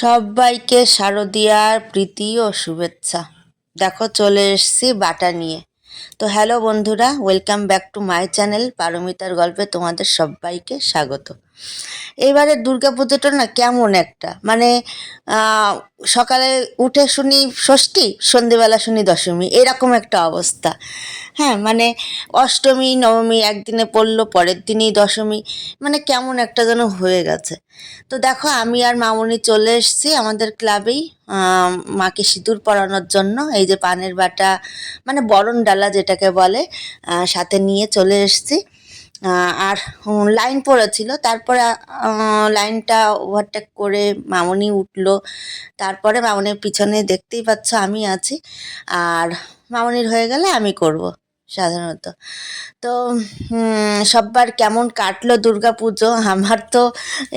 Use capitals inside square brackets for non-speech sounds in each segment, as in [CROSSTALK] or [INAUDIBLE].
সবাইকে শারদিয়ার প্রীতি ও শুভেচ্ছা। দেখো, চলে এসছি বাটা নিয়ে। তো হ্যালো বন্ধুরা, welcome back to my channel, পারমিতার গল্পে তোমাদের সবাইকে স্বাগত। এবারে দুর্গা পুজোটা না কেমন একটা? মানে সকালে উঠে শুনি ষষ্ঠী সন্ধেবেলা শুনি দশমী, এরকম একটা অবস্থা। হ্যাঁ মানে অষ্টমী, নবমী একদিনে পড়ল, পরের দিনই দশমী মানে কেমন একটা যেন হয়ে গেছে। তো দেখো, আমি আর মামুনি চলে এসেছি আমাদের ক্লাবেই মাকে সিঁদুর পরানোর জন্য। এই যে পানের বাটা মানে বরণ ডালা যেটাকে বলে সাথে নিয়ে চলে এসেছি। আর লাইন পড়েছিল। তারপরে লাইনটা ওভারটেক করে মামনি উঠল। তারপরে মামনির পিছনে দেখতেই পাচ্ছ আমি আছি। আর মামনির হয়ে গেলে আমি করব। সাধারণত। তো সব্বার কেমন কাটলো দুর্গা পুজো আমার তো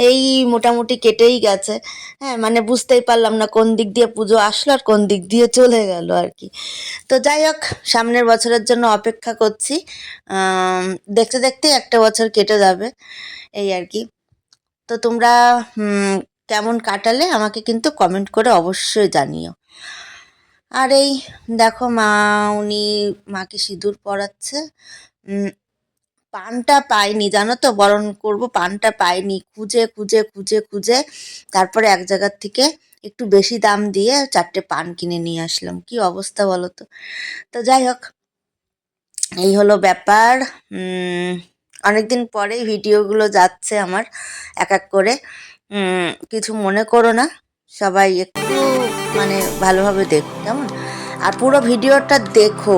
এই মোটামুটি কেটেই গেছে। হ্যাঁ মানে বুঝতেই পারলাম না কোন দিক দিয়ে পুজো আসলো আর কোন দিক দিয়ে চলে গেল আর কি। তো যাই হোক, সামনের বছরের জন্য অপেক্ষা করছি। দেখতে দেখতে একটা বছর কেটে যাবে, এই আর কি। তো তোমরা কেমন কাটালে আমাকে কিন্তু কমেন্ট করে অবশ্যই জানিও। আর এই দেখো মা উনি মাকে সিঁদুর পরাচ্ছে। উম, পানটা পাইনি জানো তো? বরণ করব পানটা পাইনি। খুঁজে খুঁজে খুঁজে খুঁজে তারপরে এক জায়গার থেকে একটু বেশি দাম দিয়ে চারটে পান কিনে নিয়ে আসলাম। কি অবস্থা বলো তো? তো যাই হোক এই হলো ব্যাপার। অনেকদিন পরেই ভিডিওগুলো যাচ্ছে আমার এক এক করে। কিছু মনে করো না। সবাই একটু মানে ভালোভাবে দেখো, কেমন? আর পুরো ভিডিওটা দেখো,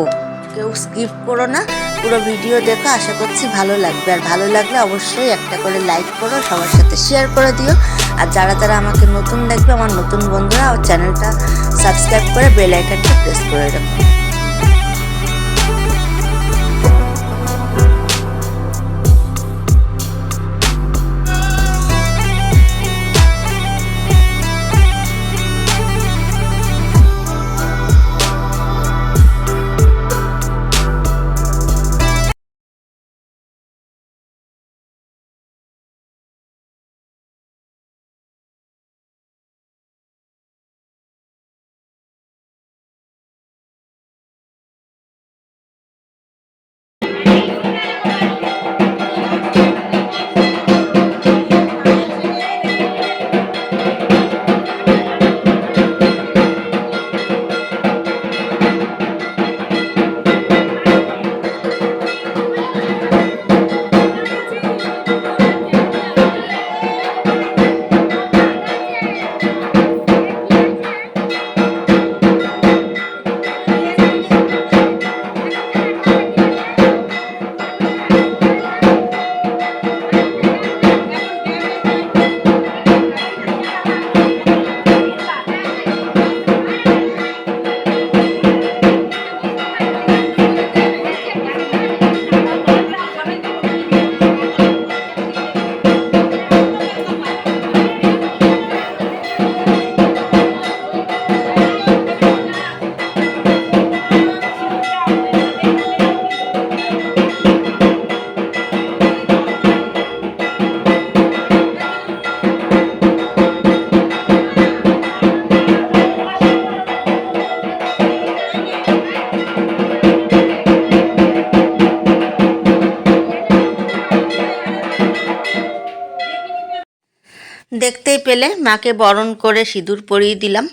কেউ স্কিপ করো না। পুরো ভিডিও দেখো, আশা করছি ভালো লাগবে। আর ভালো লাগলে অবশ্যই একটা করে লাইক করো, সবার সাথে শেয়ার করে দিও। আর যারা যারা আমাকে নতুন দেখবে, আমার নতুন বন্ধুরা ও চ্যানেলটা সাবস্ক্রাইব করে বেল আইকনটা প্রেস করে রাখো। দেখতেই পেলে, মাকে বরণ করে সিঁদুর পরিয়ে দিলাম।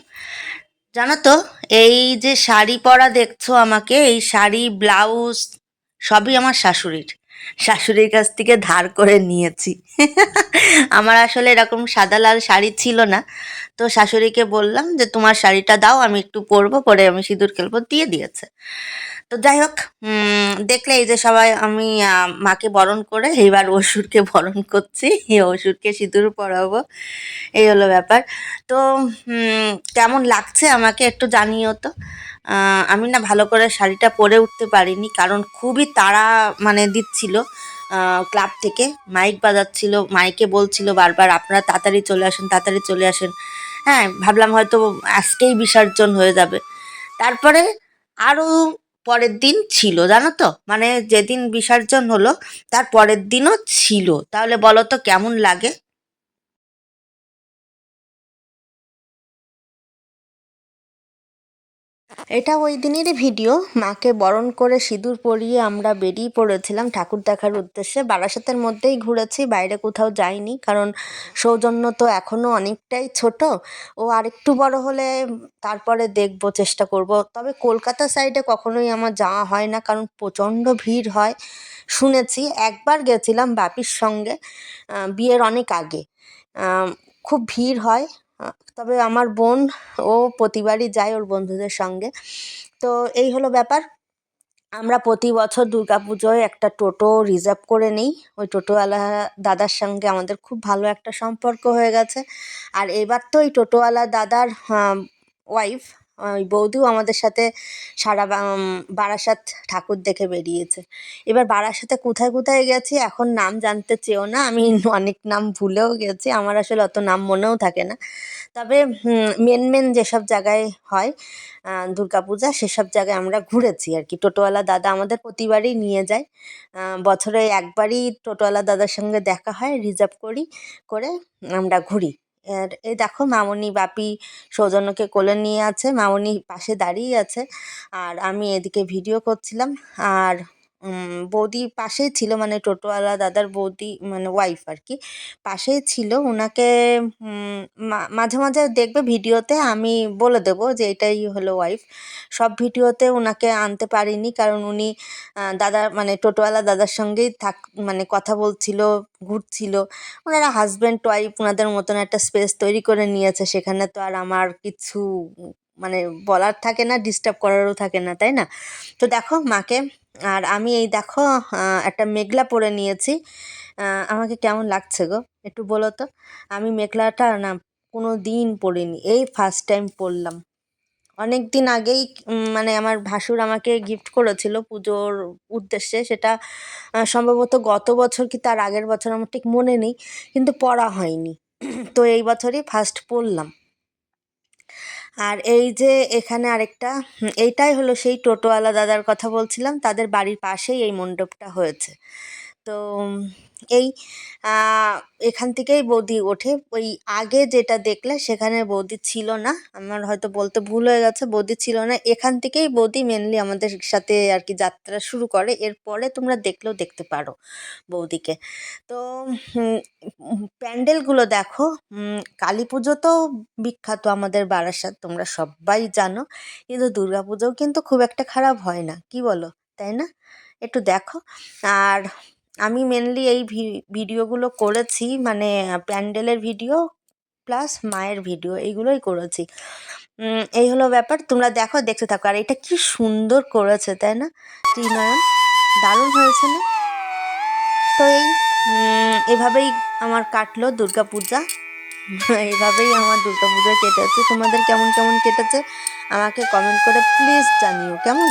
জানো তো, এই যে শাড়ি পরা দেখছ আমাকে, এই শাড়ি, ব্লাউজ, সবই আমার শাশুড়ির। শাশুড়ির কাছ থেকে ধার করে নিয়েছি। [LAUGHS] আমার আসলে এরকম সাদা লাল শাড়ি ছিল না। তো শাশুড়িকে বললাম যে, তোমার শাড়িটা দাও, আমি একটু পরবো। পরে আমি সিঁদুর খেলব, দিয়ে দিয়েছে। তো যাই হোক দেখলে এই যে সবাই আমি মাকে বরণ করে এইবার অসুরকে বরণ করছি, এই অসুরকে সিঁদুর পরাবো, এই হলো ব্যাপার। তো কেমন লাগছে আমাকে একটু জানিও তো। আমি না ভালো করে শাড়িটা পরে উঠতে পারিনি, কারণ খুবই তাড়া মানে দিচ্ছিল ক্লাব থেকে। মাইক বাজাচ্ছিল, মাইকে বলছিল বারবার, আপনারা তাড়াতাড়ি চলে আসেন, তাড়াতাড়ি চলে আসেন। হ্যাঁ ভাবলাম হয়তো আজকেই বিসর্জন হয়ে যাবে। তারপরে আরও পরের দিন ছিল, জানো তো? মানে যেদিন বিসর্জন হলো, তার পরের দিনও ছিল। তাহলে বলো তো কেমন লাগে? এটা ওই দিনেরই ভিডিও। মাকে বরণ করে সিঁদুর পরিয়ে আমরা বেরিয়ে পড়েছিলাম ঠাকুর দেখার উদ্দেশ্যে। বারাসাতের মধ্যেই ঘুরেছি, বাইরে কোথাও যাইনি কারণ সৌজন্য তো এখনও অনেকটাই ছোট। ও আরেকটু বড় হলে তারপরে দেখব, চেষ্টা করব। তবে কলকাতা সাইডে কখনোই আমার যাওয়া হয় না কারণ প্রচণ্ড ভিড় হয়। শুনেছি, একবার গেছিলাম বাপির সঙ্গে বিয়ের অনেক আগে। খুব ভিড় হয়। তবে আমার বোন, ও প্রতিবারই যায় ওর বন্ধুদের সঙ্গে। তো এই হলো ব্যাপার। আমরা প্রতি বছর দুর্গাপুজোয় একটা টোটো রিজার্ভ করে নিই। ওই টোটোওয়ালা দাদার সঙ্গে আমাদের খুব ভালো একটা সম্পর্ক হয়ে গেছে। আর এবার তো ওই টোটোওয়ালা দাদার ওয়াইফ ওই বৌদিও আমাদের সাথে সারা বারাসাত ঠাকুর দেখে বেরিয়েছে। এবার বারাসাতে কোথায় কোথায় গেছি এখন নাম জানতে চেয়েও না আমি অনেক নাম ভুলেও গেছি আমার আসলে অত নাম মনেও থাকে না। তবে মেন মেন যেসব জায়গায় হয় আহ, দুর্গাপূজা সেসব জায়গায় আমরা ঘুরেছি আর কি। টোটোওয়ালা দাদা আমাদের প্রতিবারই নিয়ে যায়। বছরে একবারই টোটোওয়ালা দাদার সঙ্গে দেখা হয় রিজার্ভ করি করে আমরা ঘুরি। এই দেখো মামনি বাপি সৌজন্যকে কোলে নিয়ে আছে, মামনি পাশে দাঁড়িয়ে আছে। আর আমি এদিকে ভিডিও করছিলাম। আর বৌদি পাশেই ছিল মানে টোটোওয়ালা দাদার বৌদি মানে ওয়াইফ আর কি পাশেই ছিল। ওনাকে মাঝে মাঝে দেখবে ভিডিওতে, আমি বলে দেবো যে এটাই হলো ওয়াইফ সব ভিডিওতে ওনাকে আনতে পারিনি, কারণ উনি দাদা মানে টোটোওয়ালা দাদার সঙ্গেই থাক মানে কথা বলছিল, ঘুরছিল। ওনারা হাজব্যান্ড ওয়াইফ ওনাদের মতন একটা স্পেস তৈরি করে নিয়েছে। সেখানে তো আর আমার কিছু মানে বলার থাকে না ডিস্টার্ব করারও থাকে না, তাই না? তো দেখো, মাকে আর আমি এই দেখো একটা মেঘলা পরে নিয়েছি। আমাকে কেমন লাগছে গো? একটু বলো তো। আমি মেঘলাটা না কোনো দিন পরিনি, এই ফার্স্ট টাইম পরলাম। অনেক দিন আগেই মানে আমার ভাসুর আমাকে গিফট করেছিল পুজোর উদ্দেশ্যে। সেটা সম্ভবত গত বছর কি তার আগের বছর আমার ঠিক মনে নেই, কিন্তু পড়া হয়নি। তো এই বছরই ফার্স্ট পরলাম। আর এই যে এখানে আরেকটা এইটাই হলো সেই টোটোওয়ালা দাদার কথা বলছিলাম, তাদের বাড়ির পাশেই এই মণ্ডপটা হয়েছে। তো আহ, এখান থেকেই বৌদি ওঠে। ওই আগে যেটা দেখলে সেখানে বৌদি ছিল না। আমার হয়তো বলতে ভুল হয়ে গেছে বৌদি ছিল না। এখান থেকেই বৌদি মেনলি আমাদের সাথে আর কি যাত্রা শুরু করে। এরপরে তোমরা দেখলেও দেখতে পারো বৌদিকে। তো প্যান্ডেলগুলো দেখো। কালী পুজো তো বিখ্যাত আমাদের বারাসাত তোমরা সবাই জানো। কিন্তু দুর্গাপুজোও কিন্তু খুব একটা খারাপ হয় না। কি বলো? তাই না? একটু দেখো। আর আমি মেনলি এই ভিডিওগুলো করেছি মানে প্যান্ডেলের ভিডিও প্লাস মায়ের ভিডিও, এইগুলোই করেছি। এই হলো ব্যাপার, তোমরা দেখো, দেখতে থাকো। আর এটা কি সুন্দর করেছে, তাই না? ত্রিনয়ন, দারুণ হয়েছে না? তো এই এভাবেই আমার কাটলো দুর্গাপূজা। [LAUGHS] এইভাবেই আমার দুর্গাপূজা কেটেছে। তোমাদের কেমন কেমন কেটেছে? আমাকে কমেন্ট করে প্লিজ জানিও, কেমন?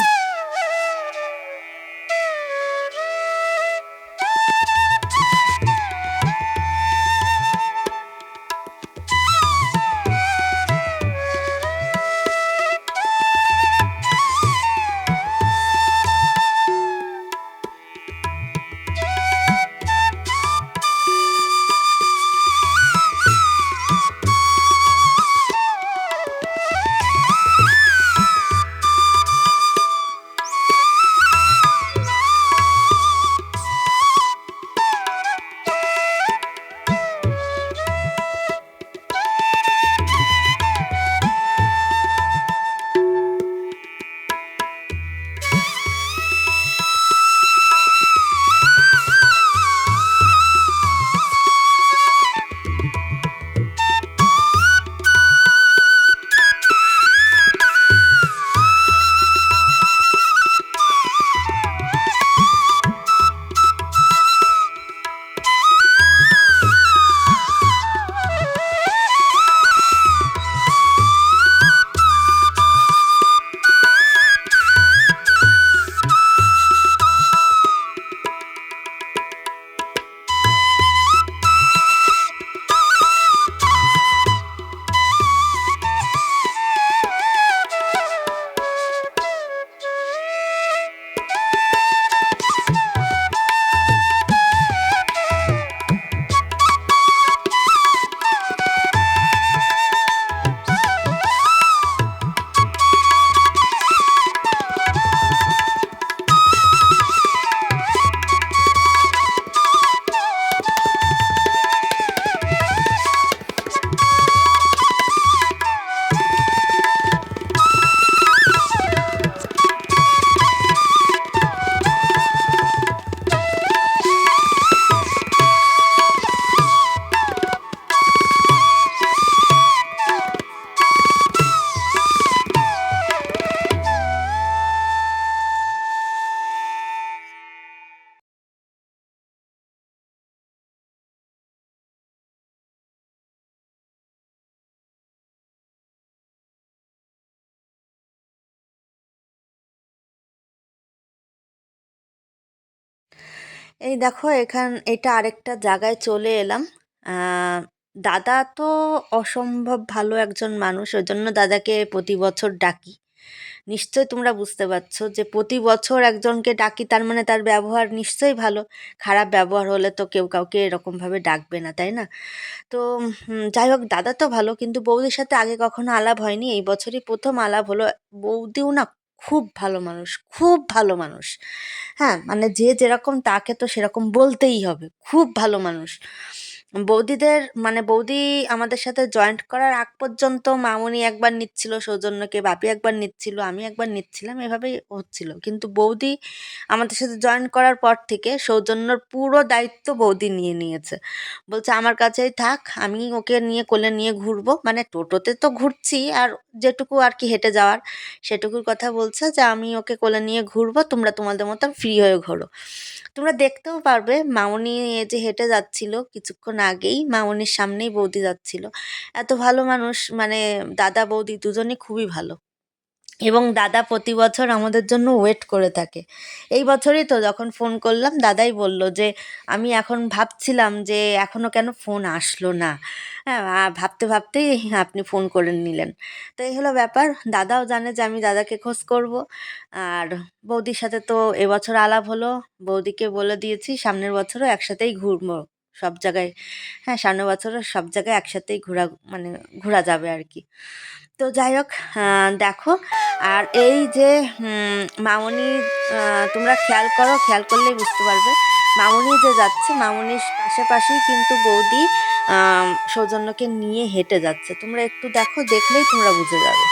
এই দেখো, এখান, এটা আরেকটা জায়গায় চলে এলাম। দাদা তো অসম্ভব ভালো একজন মানুষ ওই জন্য দাদাকে প্রতি বছর ডাকি। নিশ্চয় তোমরা বুঝতে পারছ যে প্রতি বছর একজনকে ডাকি, তার মানে তার ব্যবহার নিশ্চয়ই ভালো। খারাপ ব্যবহার হলে তো কেউ কাউকে এরকমভাবে ডাকবে না, তাই না? তো যাই হোক, দাদা তো ভালো, কিন্তু বৌদির সাথে আগে কখনো আলাপ হয়নি। এই বছরই প্রথম আলাপ হলো। বৌদিও না খুব ভালো মানুষ, খুব ভালো মানুষ। হ্যাঁ মানে যে যেরকম তাকে তো সেরকম বলতেই হবে, খুব ভালো মানুষ। বৌদিদের মানে বৌদি আমাদের সাথে জয়েন্ট করার আগ পর্যন্ত মামুনি একবার নিচ্ছিল, সৌজন্যকে বাপি একবার নিচ্ছিল, আমি একবার নিচ্ছিলাম, এভাবেই হচ্ছিল। কিন্তু বৌদি আমাদের সাথে জয়েন করার পর থেকে সৌজন্যর পুরো দায়িত্ব বৌদি নিয়ে নিয়েছে। বলছে, আমার কাছেই থাক, আমি ওকে নিয়ে কোলে নিয়ে ঘুরবো। মানে টোটোতে তো ঘুরছি, আর যেটুকু আর কি হেঁটে যাওয়ার, সেটুকুর কথা বলছে যে, আমি ওকে কোলে নিয়ে ঘুরবো, তোমরা তোমাদের মতন ফ্রি হয়ে ঘোরো। তোমরা দেখতেও পারবে, মামনি যে হেঁটে যাচ্ছিল, কিছুক্ষণ আগেই মামনির সামনেই বৌদি যাচ্ছিল। এত ভালো মানুষ মানে দাদা, বৌদি দুজনই খুবই ভালো। এবং দাদা প্রতি বছর আমাদের জন্য ওয়েট করে থাকে। এই বছরই তো যখন ফোন করলাম, দাদাই বলল যে, আমি এখন ভাবছিলাম যে এখনও কেন ফোন আসলো না? হ্যাঁ ভাবতে ভাবতেই আপনি ফোন করে নিলেন। তো এই হলো ব্যাপার। দাদাও জানে যে আমি দাদাকে খোঁজ করব। আর বৌদির সাথে তো এবছর আলাপ হলো। বৌদিকে বলে দিয়েছি, সামনের বছরও একসাথেই ঘুরবো। সব জায়গায় হ্যাঁ সামনের বছরও সব জায়গায় একসাথেই ঘোরা মানে ঘোরা যাবে আর কি তো যাই হোক দেখো, আর এই যে মামনি তোমরা খেয়াল করো, খেয়াল করলেই বুঝতে পারবে। মামনি যে যাচ্ছে, মামনির পাশাপাশি কিন্তু বৌদি সৌজন্যকে নিয়ে হেঁটে যাচ্ছে। তোমরা একটু দেখো, দেখলেই তোমরা বুঝে যাবে।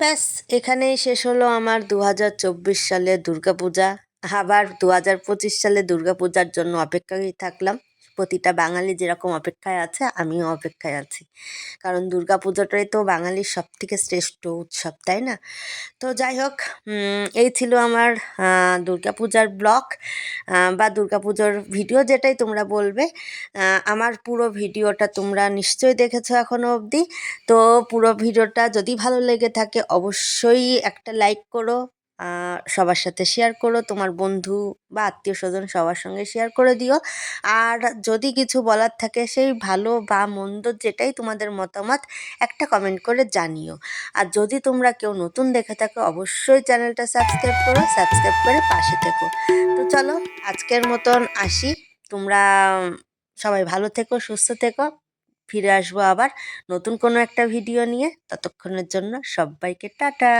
ব্যাস, এখানেই শেষ হলো আমার দু হাজার চব্বিশ সালে দুর্গাপূজা। আবার দু হাজার পঁচিশ সালে দুর্গাপূজার জন্য অপেক্ষায় থাকলাম। প্রতিটা বাঙালি যেরকম অপেক্ষায় আছে, আমিও অপেক্ষায় আছি। কারণ দুর্গা পুজোটাই তো বাঙালির সব থেকে শ্রেষ্ঠ উৎসব, তাই না? তো যাই হোক এই ছিল আমার দুর্গা পূজার ব্লগ বা দুর্গা পুজোর ভিডিও যেটাই তোমরা বলবে। আমার পুরো ভিডিওটা তোমরা নিশ্চয়ই দেখেছ এখনও অবধি। তো পুরো ভিডিওটা যদি ভালো লেগে থাকে, অবশ্যই একটা লাইক করো সবার সাথে শেয়ার করো, তোমার বন্ধু বা আত্মীয় স্বজন সবার সঙ্গে শেয়ার করে দিও। আর যদি কিছু বলার থাকে, সেই ভালো বা মন্দ যেটাই তোমাদের মতামত, একটা কমেন্ট করে জানিও। আর যদি তোমরা কেউ নতুন দেখে থাকো, অবশ্যই চ্যানেলটা সাবস্ক্রাইব করো সাবস্ক্রাইব করে পাশে থেকো। তো চলো, আজকের মতন আসি। তোমরা সবাই ভালো থেকো, সুস্থ থেকো। ফিরে আসব আবার নতুন কোনো একটা ভিডিও নিয়ে। ততক্ষণের জন্য সবাইকে টাটা।